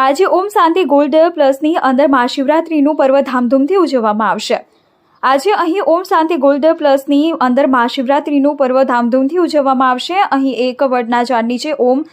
આજે ઓમ શાંતિ ગોલ્ડ પ્લસની અંદર મહાશિવરાત્રિનું પર્વ ધામધૂમથી ઉજવવામાં આવશે. આજે અહીં ઓમ શાંતિ ગોલ્ડ પ્લસની અંદર મહાશિવરાત્રિનું પર્વ ધામધૂમથી ઉજવવામાં આવશે. અહીં એક વડના ઝાડ નીચે ઓમ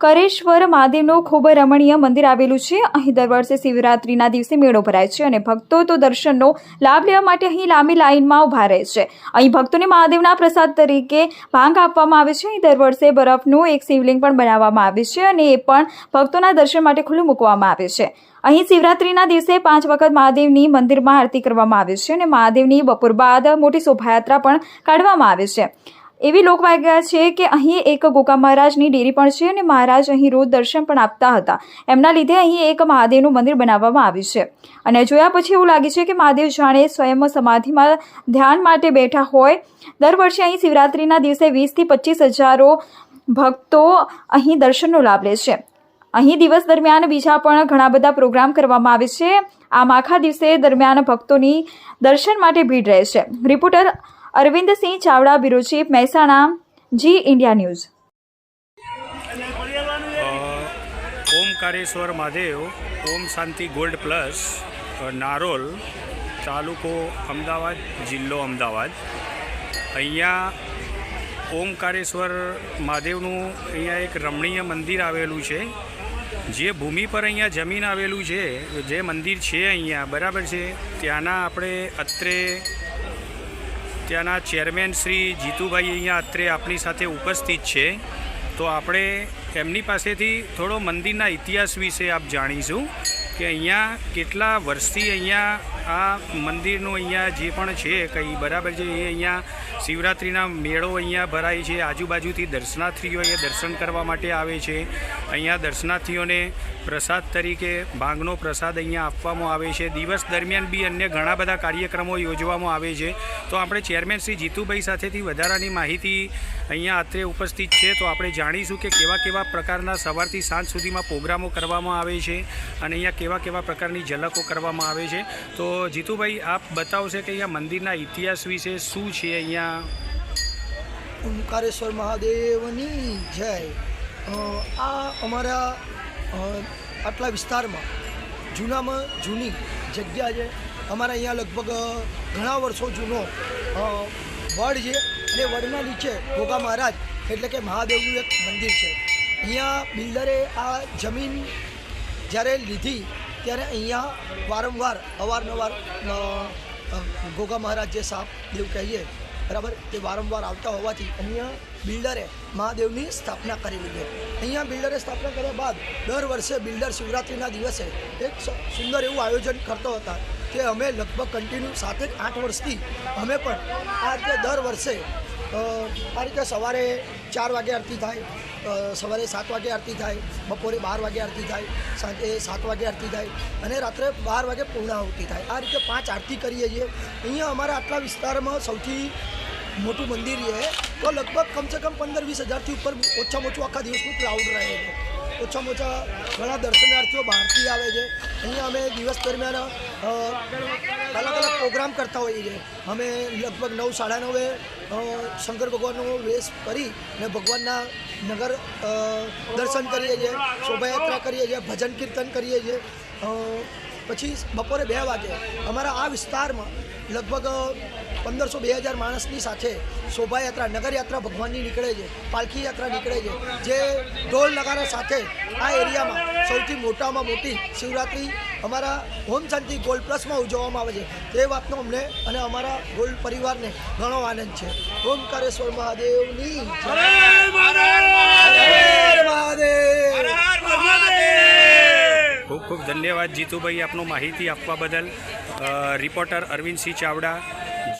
કરેશ્વર મહાદેવનું ખૂબ રમણીય મંદિર આવેલું છે. અહીં દર વર્ષે શિવરાત્રિના દિવસે મેળો ભરાય છે અને ભક્તો તો દર્શનનો લાભ લેવા માટે અહીં લાંબી લાઇનમાં ઊભા રહે છે. અહીં ભક્તોને મહાદેવના પ્રસાદ તરીકે ભાંગ આપવામાં આવે છે. અહીં દર વર્ષે બરફનું એક શિવલિંગ પણ બનાવવામાં આવે છે અને એ પણ ભક્તોના દર્શન માટે ખુલ્લું મૂકવામાં આવે છે. અહીં શિવરાત્રિના દિવસે પાંચ વખત મહાદેવની મંદિરમાં આરતી કરવામાં આવે છે અને મહાદેવની બપોર બાદ મોટી શોભાયાત્રા પણ કાઢવામાં આવે છે. એવી લોકવાયકા છે કે અહીં એક ગોકા મહારાજની ડેરી પણ છે અને મહારાજ અહીં રોજ દર્શન પણ આપતા હતા. એમના લીધે અહીં એક મહાદેવનું મંદિર બનાવવામાં આવ્યું છે. અને જોયા પછી એવું લાગે છે કે મહાદેવ જાણે સ્વયં સમાધિમાં ધ્યાન માટે બેઠા હોય. દર વર્ષે અહીં શિવરાત્રિના દિવસે વીસથી પચીસ હજારો ભક્તો અહીં દર્શનનો લાભ લે છે. અહીં દિવસ દરમિયાન બીજા પણ ઘણા બધા પ્રોગ્રામ કરવામાં આવે છે. આમ આખા દિવસે દરમિયાન ભક્તોની દર્શન માટે ભીડ રહે છે. Reporter Arvindsinh Chavda, bureau chief Mehsana, G India news. Omkareshwar Mahadev, Om Shanti gold plus Narol, તાલુકો અમદાવાદ, જિલ્લો અમદાવાદ. અહીંયા ઓમકારેશ્વર મહાદેવનું અહીંયા એક રમણીય મંદિર આવેલું છે. જે ભૂમિ પર અહીંયા જમીન આવેલું છે, જે મંદિર છે અહીંયા, બરાબર છે? ત્યાંના આપણે અત્રે ત્યાંના ચેરમેન શ્રી જીતુભાઈ અહીંયા અત્રે આપણી સાથે ઉપસ્થિત છે. તો આપણે એમની પાસેથી થોડો મંદિરના ઇતિહાસ વિશે આપ જાણીશું. કે અહીંયા કેટલા વર્ષથી અહીંયા આ મંદિરનું અહીંયા જે પણ છે, કંઈ બરાબર છે, એ અહીંયા શિવરાત્રિના મેળો અહીંયા ભરાય છે. આજુબાજુથી દર્શનાર્થીઓ એ દર્શન કરવા માટે આવે છે. અહીંયા દર્શનાર્થીઓને પ્રસાદ તરીકે, ભાંગનો પ્રસાદ અહીંયા આપવામાં આવે છે. દિવસ દરમિયાન બી અન્ય ઘણા બધા કાર્યક્રમો યોજવામાં આવે છે. તો આપણે ચેરમેન શ્રી જીતુભાઈ સાથેથી વધારાની માહિતી અહીંયા અત્રે ઉપસ્થિત છે. તો આપણે જાણીશું કે કેવા કેવા પ્રકારના સવારથી સાંજ સુધીમાં પ્રોગ્રામો કરવામાં આવે છે. અને અહીંયા કેવા કેવા પ્રકારની ઝલકો કરવામાં આવે છે. તો જીતુભાઈ, આપ બતાવશે કે અહીંયા મંદિરના ઇતિહાસ વિશે શું છે અહીંયા? ઓમકારેશ્વર મહાદેવની જય. આ અમારા આટલા વિસ્તારમાં જૂનામાં જૂની જગ્યા છે. અમારા અહીંયા લગભગ ઘણા વર્ષો જૂનો વડ છે અને વડના નીચે ભોગા મહારાજ એટલે કે મહાદેવનું એક મંદિર છે. અહીંયા બિલ્ડરે આ જમીન જ્યારે લીધી, ત્યારે અહીંયા વારંવાર, અવારનવાર ગોગા મહારાજ જે સાપ દેવ કહીએ, બરાબર? તે વારંવાર આવતા હોવાથી અહીંયા બિલ્ડરે મહાદેવની સ્થાપના કરેલી છે અહીંયા બિલ્ડરે સ્થાપના કર્યા બાદ દર વર્ષે બિલ્ડર શિવરાત્રિના દિવસે એક સુંદર એવું આયોજન કરતો હતા કે અમે લગભગ કન્ટિન્યુ સાતેક આઠ વર્ષથી અમે પણ આ રીતે દર વર્ષે આ રીતે સવારે ચાર વાગે આરતી થાય સવારે સાત વાગે આરતી થાય, બપોરે બાર વાગે આરતી થાય, સાંજે સાત વાગે આરતી થાય અને રાત્રે બાર વાગે પૂર્ણાહુતિ થાય. આ રીતે પાંચ આરતી કરીએ છીએ. અહીંયા અમારા આટલા વિસ્તારમાં સૌથી મોટું મંદિર છે. તો લગભગ કમસે કમ પંદર વીસ હજારથી ઉપર ઓછામાં ઓછું આખા દિવસનું ક્રાઉડ રહે છે. ઓછામાં ઓછા ઘણા દર્શનાર્થીઓ બહારથી આવે છે. અહીંયા અમે દિવસ દરમિયાન અલગ અલગ પ્રોગ્રામ કરતા હોઈએ છીએ. અમે લગભગ નવ સાડા નવે શંકર ભગવાનનો વેશ કરી અને ભગવાનના નગર દર્શન કરીએ છીએ, શોભાયાત્રા કરીએ છીએ, ભજન કીર્તન કરીએ છીએ. પછી બપોરે બે વાગે અમારા આ વિસ્તારમાં લગભગ પંદરસો બે હજાર માણસની સાથે શોભાયાત્રા નગરયાત્રા ભગવાનની નીકળે છે પાલખી યાત્રા નીકળે છે. જે ઢોલ નગારા સાથે આ એરિયામાં સૌથી મોટામાં મોટી શિવરાત્રિ અમારા હોમ શાંતિ ગોલ્ડ પ્લસમાં ઉજવવામાં આવે છે. તે વાતનો અમને અને અમારા ગોલ્ડ પરિવારને ઘણો આનંદ છે. ઓમકારેશ્વર મહાદેવની ખૂબ ખૂબ ધન્યવાદ જીતુભાઈ આપનો માહિતી આપવા બદલ. રિપોર્ટર અરવિંદસિંહ ચાવડા